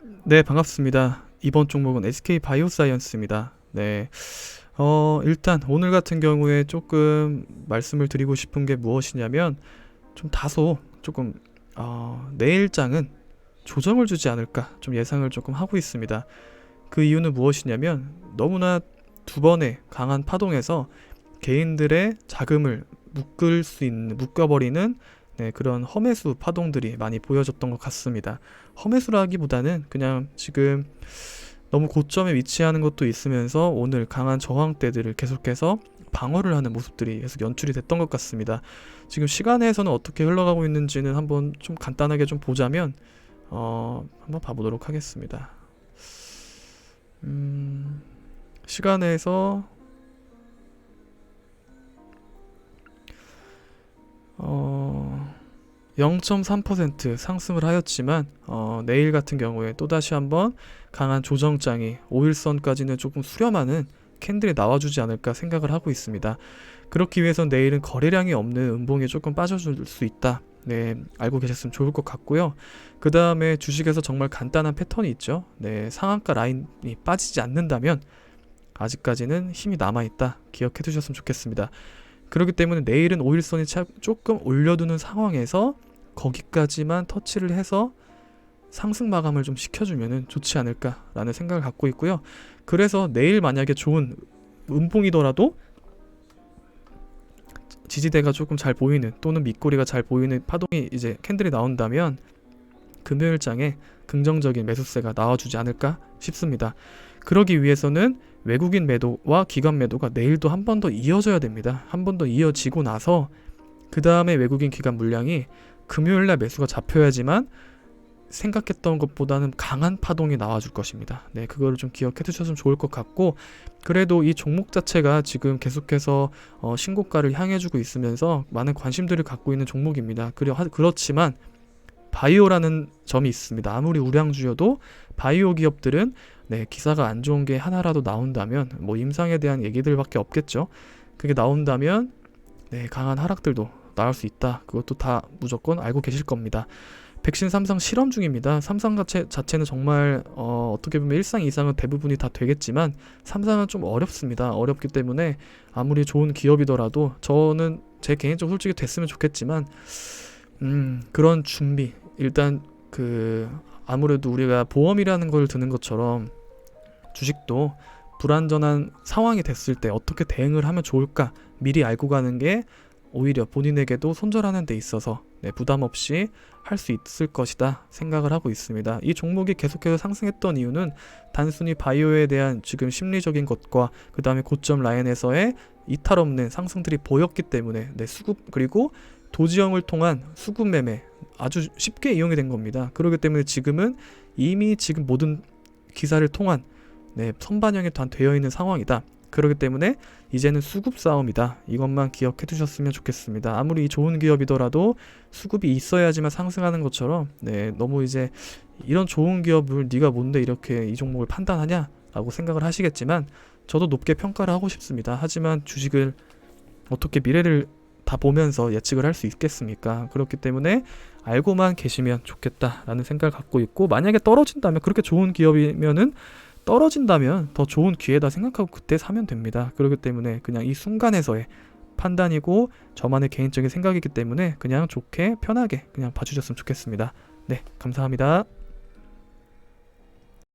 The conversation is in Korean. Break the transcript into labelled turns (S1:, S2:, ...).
S1: 네, 반갑습니다. 이번 종목은 SK 바이오사이언스입니다. 네. 어, 일단 오늘 같은 경우에 조금 말씀을 드리고 싶은 게 무엇이냐면 좀 다소 조금 어, 내일장은 조정을 주지 않을까 좀 예상을 조금 하고 있습니다. 그 이유는 무엇이냐면 너무나 두 번의 강한 파동에서 개인들의 자금을 묶을 수 있는 묶어버리는 네, 그런 험해수 파동들이 많이 보여졌던 것 같습니다. 험해수라기보다는 그냥 지금 너무 고점에 위치하는 것도 있으면서 오늘 강한 저항대들을 계속해서 방어를 하는 모습들이 계속 연출이 됐던 것 같습니다. 지금 시간에서는 어떻게 흘러가고 있는지는 한번 좀 간단하게 좀 보자면 어, 한번 봐보도록 하겠습니다. 음, 시간에서 0.3% 상승을 하였지만 어, 내일 같은 경우에 또다시 한번 강한 조정장이 5일선까지는 조금 수렴하는 캔들이 나와주지 않을까 생각을 하고 있습니다. 그렇기 위해서 내일은 거래량이 없는 음봉에 조금 빠져줄 수 있다. 네, 알고 계셨으면 좋을 것 같고요. 그 다음에 주식에서 정말 간단한 패턴이 있죠. 네, 상한가 라인이 빠지지 않는다면 아직까지는 힘이 남아있다. 기억해 두셨으면 좋겠습니다. 그렇기 때문에 내일은 5일선이 차- 조금 올려두는 상황에서 거기까지만 터치를 해서 상승 마감을 좀 시켜주면 좋지 않을까라는 생각을 갖고 있고요. 그래서 내일 만약에 좋은 음봉이더라도 지지대가 조금 잘 보이는 또는 밑꼬리가 잘 보이는 파동이 이제 캔들이 나온다면 금요일 장에 긍정적인 매수세가 나와주지 않을까 싶습니다. 그러기 위해서는 외국인 매도와 기관 매도가 내일도 한 번 더 이어져야 됩니다. 한 번 더 이어지고 나서 그 다음에 외국인 기관 물량이 금요일날 매수가 잡혀야지만 생각했던 것보다는 강한 파동이 나와줄 것입니다. 네, 그거를 좀 기억해 두셨으면 좋을 것 같고 그래도 이 종목 자체가 지금 계속해서 어, 신고가를 향해주고 있으면서 많은 관심들을 갖고 있는 종목입니다. 그려, 하- 그렇지만 바이오라는 점이 있습니다. 아무리 우량주여도 바이오 기업들은 네, 기사가 안 좋은 게 하나라도 나온다면 뭐 임상에 대한 얘기들밖에 없겠죠. 그게 나온다면 네, 강한 하락들도 나올 수 있다. 그것도 다 무조건 알고 계실 겁니다. 백신 삼상 실험 중입니다. 삼상 자체, 자체는 정말 어, 어떻게 보면 일상 이상은 대부분이 다 되겠지만 삼상은 좀 어렵습니다. 어렵기 때문에 아무리 좋은 기업이더라도 저는 제 개인적으로 솔직히 됐으면 좋겠지만 음, 그런 준비 일단 그 아무래도 우리가 보험이라는 걸 드는 것처럼 주식도 불안전한 상황이 됐을 때 어떻게 대응을 하면 좋을까 미리 알고 가는 게 오히려 본인에게도 손절하는 데 있어서 네, 부담 없이 할 수 있을 것이다 생각을 하고 있습니다. 이 종목이 계속해서 상승했던 이유는 단순히 바이오에 대한 지금 심리적인 것과 그 다음에 고점 라인에서의 이탈 없는 상승들이 보였기 때문에 네, 수급 그리고 도지형을 통한 수급 매매 아주 쉽게 이용이 된 겁니다. 그렇기 때문에 지금은 이미 지금 모든 기사를 통한 네, 선반영이 다 되어 있는 상황이다. 그렇기 때문에 이제는 수급 싸움이다. 이것만 기억해 두셨으면 좋겠습니다. 아무리 이 좋은 기업이더라도 수급이 있어야지만 상승하는 것처럼 네, 너무 이제 이런 좋은 기업을 네가 뭔데 이렇게 이 종목을 판단하냐라고 생각을 하시겠지만 저도 높게 평가를 하고 싶습니다. 하지만 주식을 어떻게 미래를 다 보면서 예측을 할 수 있겠습니까? 그렇기 때문에 알고만 계시면 좋겠다라는 생각을 갖고 있고 만약에 떨어진다면 그렇게 좋은 기업이면은 떨어진다면 더 좋은 기회다 생각하고 그때 사면 됩니다. 그렇기 때문에 그냥 이 순간에서의 판단이고 저만의 개인적인 생각이기 때문에 그냥 좋게 편하게 그냥 봐주셨으면 좋겠습니다. 네, 감사합니다.